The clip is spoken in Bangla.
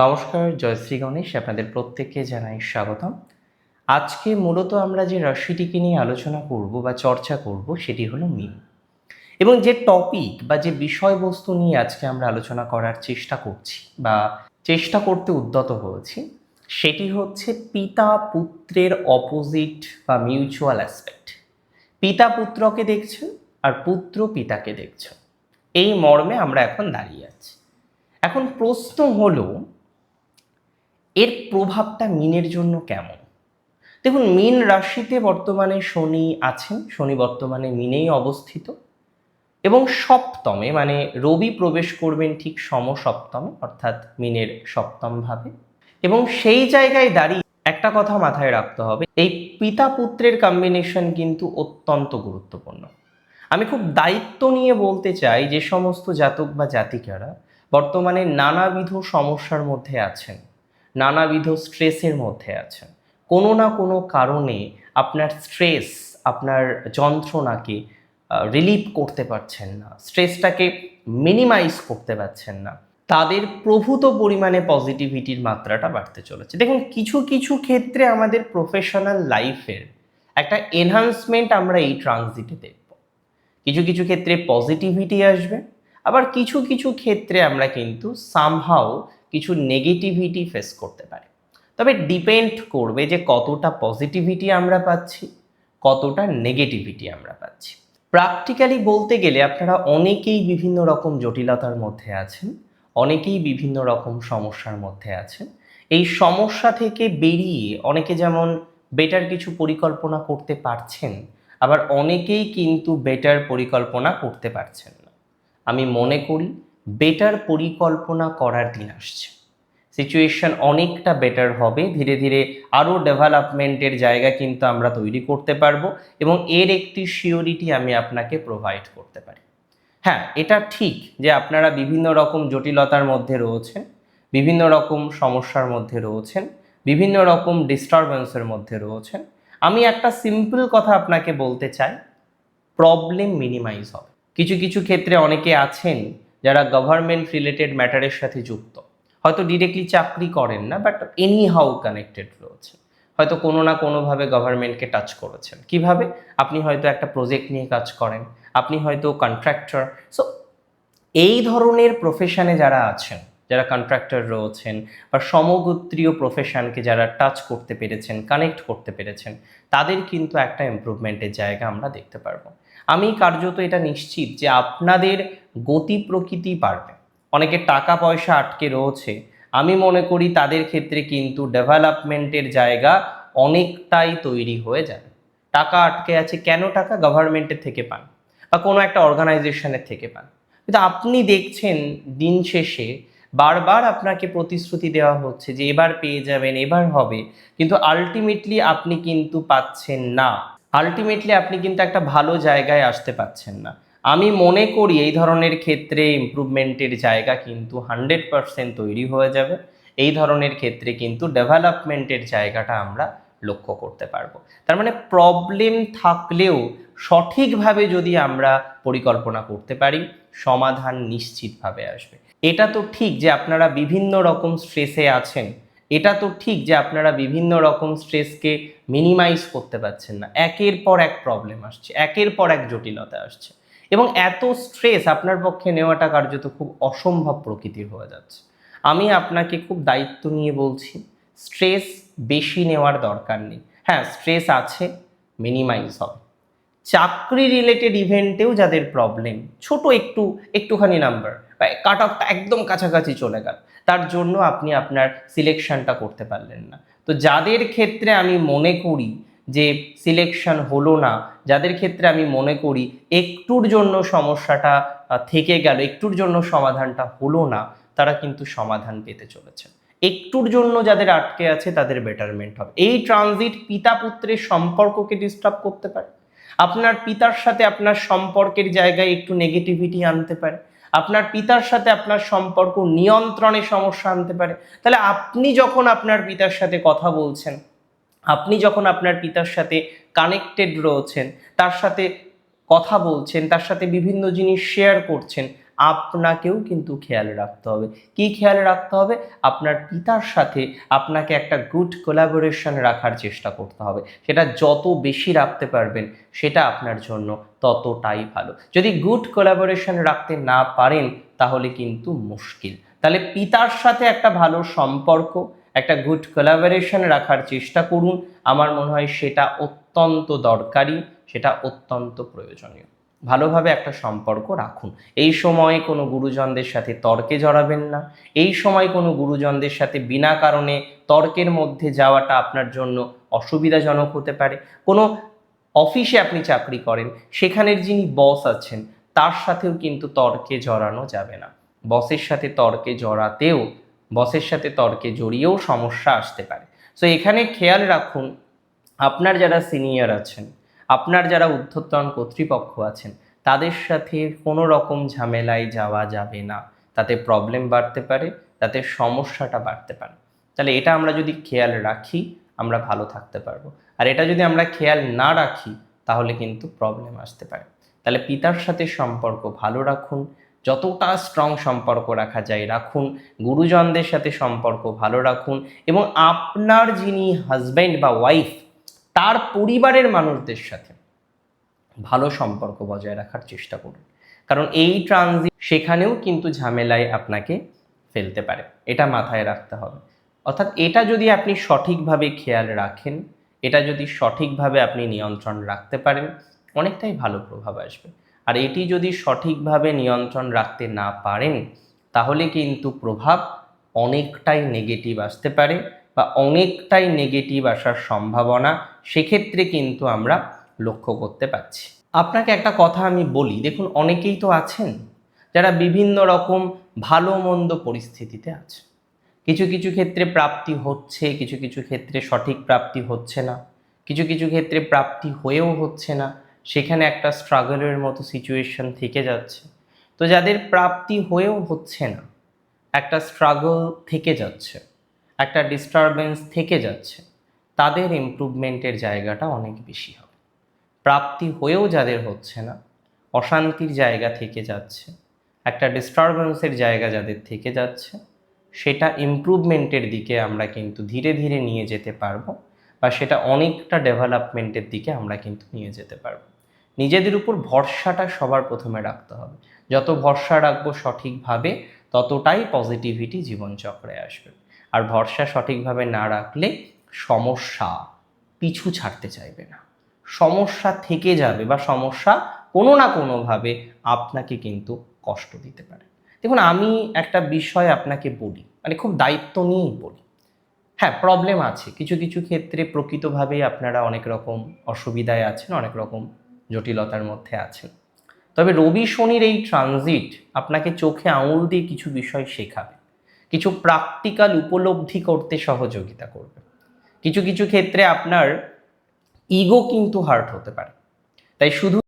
নমস্কার, জয় শ্রী গণেশ, আপনাদের প্রত্যেককে জানাই স্বাগতম। আজকে মূলত আমরা যে রাশিটিকে নিয়ে আলোচনা করব বা চর্চা করব সেটি হলো মিন। এবং যে টপিক বা যে বিষয়বস্তু নিয়ে আজকে আমরা আলোচনা করার চেষ্টা করছি বা চেষ্টা করতে উদ্যত হয়েছি, সেটি হচ্ছে পিতা পুত্রের অপোজিট বা মিউচুয়াল অ্যাসপেক্ট পিতা পুত্রকে দেখছেন আর পুত্র পিতাকে দেখছেন এই মর্মে আমরা এখন দাঁড়িয়ে আছি। এখন প্রশ্ন হলো এর প্রভাবটা মিনের জন্য কেমন? দেখুন, মিন রাশিতে বর্তমানে শনি আছেন, শনি বর্তমানে মিনেই অবস্থিত। এবং সপ্তমে মানে রবি প্রবেশ করবেন ঠিক সমসপ্তমে, অর্থাৎ মিনের সপ্তম ভাবে এবং সেই জায়গায় দাঁড়িয়ে একটা কথা মাথায় রাখতে হবে, এই পিতা পুত্রের কম্বিনেশন কিন্তু অত্যন্ত গুরুত্বপূর্ণ। আমি খুব দায়িত্ব নিয়ে বলতে চাই, যে সমস্ত জাতক বা জাতিকারা বর্তমানে নানাবিধ সমস্যার মধ্যে আছেন। নানাবিধ স্ট্রেসের মধ্যে আছেন। কোনো না কোনো কারণে আপনার স্ট্রেস, আপনার যন্ত্রণাকে রিলিভ করতে পারছেন না। স্ট্রেসটাকে মিনিমাইজ করতে পারছেন না। তাদের প্রভূত পরিমাণে পজিটিভিটির মাত্রাটা বাড়তে চলেছে। দেখুন, কিছু কিছু ক্ষেত্রে আমাদের প্রফেশনাল লাইফের একটা এনহান্সমেন্ট আমরা এই ট্রানজিটে দেখব। কিছু কিছু ক্ষেত্রে পজিটিভিটি আসবে, আবার কিছু কিছু ক্ষেত্রে আমরা কিন্তু সামহাও কিছু নেগেটিভিটি ফেস করতে পারে। তবে ডিপেন্ড করবে যে কতটা পজিটিভিটি আমরা পাচ্ছি, কতটা নেগেটিভিটি আমরা পাচ্ছি। প্র্যাকটিক্যালি বলতে গেলে আপনারা অনেকেই বিভিন্ন রকম জটিলতার মধ্যে আছেন, অনেকেই বিভিন্ন রকম সমস্যার মধ্যে আছেন। এই সমস্যা থেকে বেরিয়ে অনেকে যেমন বেটার কিছু পরিকল্পনা করতে পারছেন, আবার অনেকেই কিন্তু বেটার পরিকল্পনা করতে পারছেন না। আমি মনে করি বেটার পরিকল্পনা করার দিন আসছে। সিচুয়েশন অনেকটা বেটার হবে। ধীরে ধীরে আরও ডেভেলপমেন্টের জায়গা কিন্তু আমরা তৈরি করতে পারব এবং এর একটি সিওরিটি আমি আপনাকে প্রোভাইড করতে পারি। হ্যাঁ এটা ঠিক যে আপনারা বিভিন্ন রকম জটিলতার মধ্যে রয়েছেন, বিভিন্ন রকম সমস্যার মধ্যে রয়েছেন, বিভিন্ন রকম ডিস্টারবেন্সের মধ্যে রয়েছেন। আমি একটা সিম্পল কথা আপনাকে বলতে চাই প্রবলেম মিনিমাইজ হবে। কিছু কিছু ক্ষেত্রে অনেকে আছেন যারা গভর্নমেন্ট রিলেটেড ম্যাটারের সাথে যুক্ত। হয়তো ডিরেক্টলি চাকরি করেন না বাট এনি হাউ কানেক্টেড রয়েছে। হয়তো কোনো না কোনোভাবে গভর্নমেন্টকে টাচ করেছেন। কীভাবে? আপনি হয়তো একটা প্রজেক্ট নিয়ে কাজ করেন, আপনি হয়তো কন্ট্রাক্টর সো এই ধরনের প্রফেশনে যারা আছেন, যারা কন্ট্রাক্টর রয়েছেন বা সমগোত্রীয় প্রফেশনকে যারা টাচ করতে পেরেছেন কানেক্ট করতে পেরেছেন, তাদের কিন্তু একটা ইম্প্রুভমেন্টের জায়গা আমরা দেখতে পারব। আমি কার্যত এটা নিশ্চিত যে আপনাদের গতি প্রকৃতি বাড়বে। অনেকে টাকা পয়সা আটকে রয়েছে। আমি মনে করি তাদের ক্ষেত্রে কিন্তু ডেভেলপমেন্টের জায়গা অনেকটাই তৈরি হয়ে যাবে। টাকা আটকে আছে, কেন টাকা গভর্নমেন্টের থেকে পান? বা কোনো একটা অর্গানাইজেশনের থেকে পান? কিন্তু আপনি দেখছেন দিন শেষে বারবার আপনাকে প্রতিশ্রুতি দেওয়া হচ্ছে যে এবার পেয়ে যাবেন, এবার হবে। কিন্তু আলটিমেটলি আপনি কিন্তু পাচ্ছেন না। আলটিমেটলি আপনি কিন্তু একটা ভালো জায়গায় আসতে পাচ্ছেন না। আমি মনে করি এই ধরনের ক্ষেত্রে ইমপ্রুভমেন্টের জায়গা কিন্তু হান্ড্রেড পারসেন্ট তৈরি হয়ে যাবে। এই ধরনের ক্ষেত্রে কিন্তু ডেভেলপমেন্টের জায়গাটা আমরা লক্ষ্য করতে পারব। তার মানে প্রবলেম থাকলেও সঠিকভাবে যদি আমরা পরিকল্পনা করতে পারি, সমাধান নিশ্চিতভাবে আসবে। এটা তো ঠিক যে আপনারা বিভিন্ন রকম স্ট্রেসে আছেন। এটা তো ঠিক যে আপনারা বিভিন্ন রকম স্ট্রেসকে মিনিমাইজ করতে পারছেন না। একের পর এক প্রবলেম আসছে, একের পর এক জটিলতা আসছে। এবং এত স্ট্রেস আপনার পক্ষে নেওয়াটা কার্যত খুব অসম্ভব প্রকৃতির হয়ে যাচ্ছে। আমি আপনাকে খুব দায়িত্ব নিয়ে বলছি স্ট্রেস বেশি নেওয়ার দরকার নেই। হ্যাঁ স্ট্রেস আছে মিনিমাইজ হবে। চাকরি রিলেটেড ইভেন্টেও যাদের প্রবলেম ছোট একটু, একটুখানি নাম্বার কাট অফটা একদম কাছাকাছি চলে গেল। তার জন্য আপনি আপনার সিলেকশনটা করতে পারলেন না। তো যাদের ক্ষেত্রে আমি মনে করি যে সিলেকশন হলো না, যাদের ক্ষেত্রে আমি মনে করি একটুর জন্য সমস্যাটা থেকে গেল, একটুর জন্য সমাধানটা হলো না, তারা কিন্তু সমাধান পেতে চলেছে। একটুর জন্য যাদের আটকে আছে, তাদের বেটারমেন্ট হবে। এই ট্রানজিট পিতা পুত্রের সম্পর্ককে ডিস্টার্ব করতে পারে। আপনার পিতার সাথে আপনার সম্পর্কের জায়গায় একটু নেগেটিভিটি আনতে পারে। আপনার পিতার সাথে আপনার সম্পর্ক নিয়ন্ত্রণে সমস্যা আনতে পারে। তাহলে আপনি যখন আপনার পিতার সাথে কথা বলছেন আপনি যখন আপনার পিতার সাথে কানেক্টেড রয়েছেন, তার সাথে কথা বলছেন, তার সাথে বিভিন্ন জিনিস শেয়ার করছেন, আপনাকেও কিন্তু খেয়াল রাখতে হবে। কি খেয়াল রাখতে হবে? আপনার পিতার সাথে আপনাকে একটা গুড কোলাবোরেশন রাখার চেষ্টা করতে হবে। সেটা যত বেশি রাখতে পারবেন, সেটা আপনার জন্য ততটাই ভালো। যদি গুড কোলাবোরেশন রাখতে না পারেন, তাহলে কিন্তু মুশকিল। তাহলে পিতার সাথে একটা ভালো সম্পর্ক একটা গুড কোলাবোরেশন রাখার চেষ্টা করুন। আমার মনে হয় সেটা অত্যন্ত দরকারি, সেটা অত্যন্ত প্রয়োজনীয়। ভালোভাবে একটা সম্পর্ক রাখুন। এই সময়ে কোনো গুরুজনদের সাথে তর্কে জড়াবেন না। এই সময় কোনো গুরুজনদের সাথে বিনা কারণে তর্কের মধ্যে যাওয়াটা আপনার জন্য অসুবিধাজনক হতে পারে। কোনো অফিসে আপনি চাকরি করেন, সেখানের যিনি বস আছেন, তার সাথেও কিন্তু তর্কে জড়ানো যাবে না। বসের সাথে তর্কে জড়াতেও বসের সাথে তর্কে জড়িয়েও সমস্যা আসতে পারে। সো এখানে খেয়াল রাখুন, আপনার যারা সিনিয়র আছেন, আপনার যারা ঊর্ধ্বতন কর্তৃপক্ষ আছেন, তাদের সাথে কোনো রকম ঝামেলায় যাওয়া যাবে না। তাতে প্রবলেম বাড়তে পারে, তাতে সমস্যাটা বাড়তে পারে। তাহলে এটা আমরা যদি খেয়াল রাখি, আমরা ভালো থাকতে পারব। আর এটা যদি আমরা খেয়াল না রাখি, তাহলে কিন্তু প্রবলেম আসতে পারে। তাহলে পিতার সাথে সম্পর্ক ভালো রাখুন যতটা স্ট্রং সম্পর্ক রাখা যায় রাখুন, গুরুজনদের সাথে সম্পর্ক ভালো রাখুন এবং আপনার যিনি হাজব্যান্ড বা ওয়াইফ তার পরিবারের মানুষদের সাথে ভালো সম্পর্ক বজায় রাখার চেষ্টা করুন। কারণ এই ট্রানজিট সেখানেও কিন্তু ঝামেলায় আপনাকে ফেলতে পারে। এটা মাথায় রাখতে হবে। অর্থাৎ এটা যদি আপনি সঠিকভাবে খেয়াল রাখেন, এটা যদি সঠিকভাবে আপনি নিয়ন্ত্রণ রাখতে পারেন, অনেকটাই ভালো প্রভাব আসবে। আর এটি যদি সঠিকভাবে নিয়ন্ত্রণ রাখতে না পারেন, তাহলে কিন্তু প্রভাব অনেকটাই নেগেটিভ আসতে পারে বা অনেকটাই নেগেটিভ আসার সম্ভাবনা সেক্ষেত্রে কিন্তু আমরা লক্ষ্য করতে পারছি। আপনাকে একটা কথা আমি বলি, দেখুন অনেকেই তো আছেন যারা বিভিন্ন রকম ভালো মন্দ পরিস্থিতিতে আছে কিছু কিছু ক্ষেত্রে প্রাপ্তি হচ্ছে, কিছু কিছু ক্ষেত্রে সঠিক প্রাপ্তি হচ্ছে না। কিছু কিছু ক্ষেত্রে প্রাপ্তি হয়েও হচ্ছে না। সেখানে একটা স্ট্রাগলের মতো সিচুয়েশন থেকে যাচ্ছে। তো যাদের প্রাপ্তি হয়েও হচ্ছে না, একটা স্ট্রাগল থেকে যাচ্ছে, একটা ডিস্টারবেন্স থেকে যাচ্ছে, তাদের ইমপ্রুভমেন্টের জায়গাটা অনেক বেশি হবে। প্রাপ্তি হয়েও যাদের হচ্ছে না, অশান্তির জায়গা থেকে যাচ্ছে, একটা ডিস্টারবেন্সের জায়গা যাদের থেকে যাচ্ছে, সেটা ইমপ্রুভমেন্টের দিকে আমরা কিন্তু ধীরে ধীরে নিয়ে যেতে পারব বা সেটা অনেকটা ডেভেলপমেন্টের দিকে আমরা কিন্তু নিয়ে যেতে পারব। নিজেদের উপর ভরসাটা সবার প্রথমে রাখতে হবে। যত ভরসা রাখব সঠিকভাবে, ততটাই পজিটিভিটি জীবনচক্রে আসবে। আর ভরসা সঠিকভাবে না রাখলে সমস্যা পিছু ছাড়তে চাইবে না। সমস্যা থেকে যাবে বা সমস্যা কোনো না কোনোভাবে আপনাকে কিন্তু কষ্ট দিতে পারে। দেখুন, আমি একটা বিষয় আপনাকে বলি মানে খুব দায়িত্ব নিয়েই বলি। হ্যাঁ প্রবলেম আছে। কিছু কিছু ক্ষেত্রে প্রকৃতভাবেই আপনারা অনেক রকম অসুবিধায় আছেন, অনেক রকম জটিলতার মধ্যে আছেন তবে রবি শনির এই ট্রানজিট আপনাকে চোখে আঙুল দিয়ে কিছু বিষয় শেখাবে। কিছু প্র্যাকটিক্যাল উপলব্ধি করতে সহযোগিতা করবে। কিছু কিছু ক্ষেত্রে আপনার ইগো কিন্তু হার্ট হতে পারে। তাই শুধু